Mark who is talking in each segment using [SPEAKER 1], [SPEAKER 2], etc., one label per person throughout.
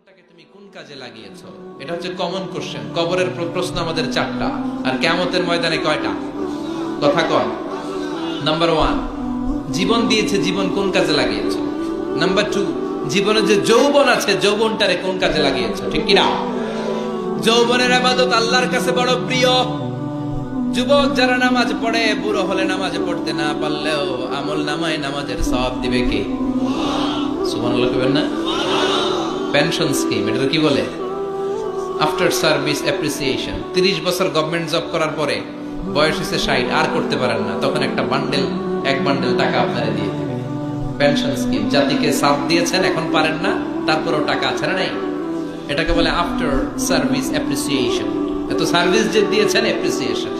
[SPEAKER 1] জীবনটাকে তুমি কোন কাজে লাগিয়েছো? এটা হচ্ছে কমন কোশ্চেন কবরের প্রশ্ন আমাদের চারটা। আর কেমতের ময়দানে কয়টা? কথা কন নাম্বার ওয়ান জীবন দিয়েছে, জীবন কোন কাজে লাগিয়েছো? নাম্বার টু জীবনে যে যৌবন আছে, যৌবনটারে কোন কাজে লাগিয়েছো? ঠিক কিনা? যৌবনের আবাদত আল্লাহর কাছে বড় প্রিয়। যুবক যারা নামাজ পড়ে, বুড়ো হলে নামাজ পড়তে না পারলেও আমল নামায় নামাজের সব দিবে কি? সুবহানাল্লাহ না? পেনশন স্কিম এটা কি বলে? আফটার সার্ভিস অ্যাপ্রিসিয়েশন তিরিশ বছর গভর্নমেন্ট জব করার পরে বয়স হচ্ছে ষাট, আর করতে পারেন না। তখন একটা বান্ডেল এক বান্ডেল টাকা আপনারা দিয়ে দেবে। পেনশন স্কিম জাতিকে সাথ দিয়েছেন, এখন পারেন না, তারপরেও টাকা আছে না নাই? এটাকে বলে আফটার সার্ভিস অ্যাপ্রিসিয়েশন এত সার্ভিস যে দিয়েছেন অ্যাপ্রিসিয়েশন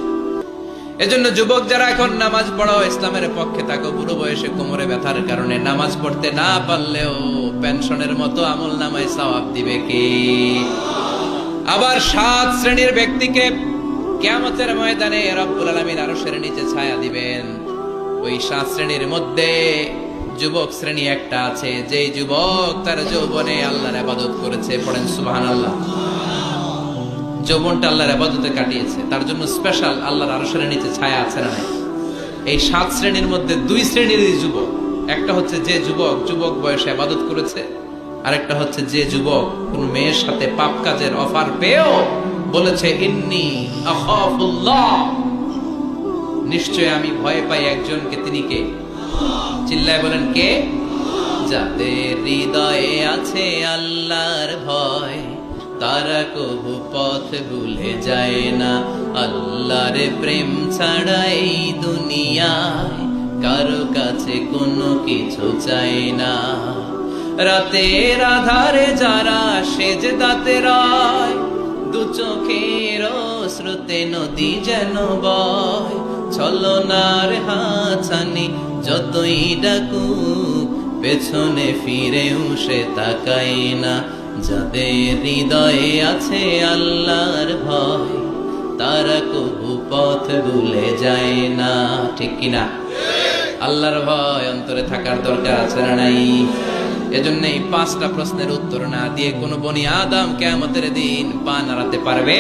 [SPEAKER 1] এজন্য যুবক যারা এখন নামাজ পড়ো ইসলামের পক্ষে থাকো বুড়ো বয়সে কোমরে ব্যথার কারণে নামাজ পড়তে না পারলেও পেনশনের মতো আমল নামায় সওয়াব দিবে কে? আবার সাত শ্রেণির ব্যক্তিকে কিয়ামতের ময়দানে রব্বুল আলামিন আরশের নিচে ছায়া দিবেন। ওই সাত শ্রেণির মধ্যে যুবক শ্রেণি একটা আছে, যেই যুবক তার যৌবনে আল্লাহর ইবাদত করেছে। পড়েন সুবহানাল্লাহ। যৌবনটা আল্লাহর আবাদতে কাটিয়েছে। তার জন্য স্পেশাল আল্লাহর আরশের নিচে ছায়া আছে না এই সাত শ্রেণির মধ্যে দুই শ্রেণির যুবক। একটা হচ্ছে যে যুবক যুবক বয়সে আবাদত করেছে। আরেকটা হচ্ছে যে যুবক, কোন মেয়ের সাথে পাপ কাজের অফার পেয়েও বলেছে, ইন্নি নিশ্চয় আমি ভয় পাই একজনকে, তিনি কে? চিল্লায় বলেন, কে? যাদের হৃদয়ে আছে আল্লাহর ভয়, তারা কবু পথ ভুলে যায় না। আল্লাহর প্রেম ছাড়া এই দুনিয়ায় কারও কাছে কোনো কিছু চাই না। রাতের আধারে যারা সেজ দাতে রায়, দু চোখের শ্রুতে নদী যেন বয়। ছলনার হাছানি যতই ডাকু পেছনে ফিরেও সে তাকাই না। যাদের হৃদয়ে আছে আল্লাহর ভয়, তারা কবু পথ ভুলে যায় না। ঠিক কিনা? আল্লাহর ভয় অন্তরে থাকার দরকার আছে না নাই? এজন্য এই পাঁচটা প্রশ্নের উত্তর না দিয়ে কোনো বনি আদম কেমতের দিন পা নাড়াতে পারবে?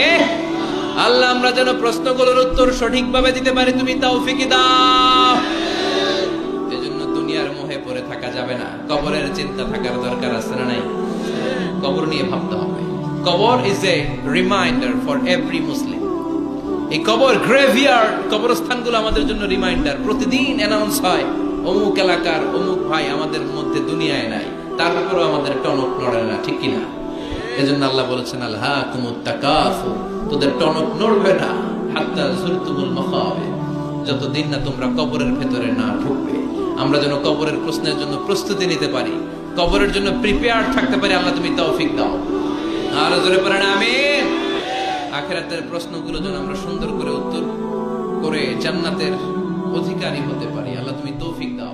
[SPEAKER 1] আল্লাহ, আমরা যেন প্রশ্নগুলোর উত্তর সঠিকভাবে দিতে পারি, তুমি তৌফিকি দাও। এজন্য দুনিয়ার মোহে পড়ে থাকা যাবে না। কবরের চিন্তা থাকার দরকার আছে না নাই? কবর নিয়ে ভাবতে হবে। কবর is a reminder for every Muslim এই কবর গ্রেভিয়ার্ড কবরস্থানগুলো আমাদের জন্য রিমাইন্ডার প্রতিদিন অ্যানাউন্স হয়, অমুক এলাকার অমুক ভাই আমাদের মধ্যে দুনিয়ায় নাই, তারপরেও আমাদের টনক নড়ে না, ঠিক কিনা? এজন্য আল্লাহ বলেছেন আল্লাহ কুমুত্তাকাফু তোদের টনক নড়বে না, হাত্তা জুরতুমুল মাখাবে। যতদিন না তোমরা কবরের ভেতরে না ঢুকবে, আমরা যেন কবরের প্রশ্নের জন্য প্রস্তুতি নিতে পারি, কবরের জন্য প্রিপেয়ার থাকতে পারি, আল্লাহ তুমি তৌফিক দাও। আর জোরে পড়েন আমিন। আখেরাতের প্রশ্নগুলো যেন আমরা সুন্দর করে উত্তর করে জান্নাতের অধিকারী হতে পারি। আল্লাহ তুমি তৌফিক দাও।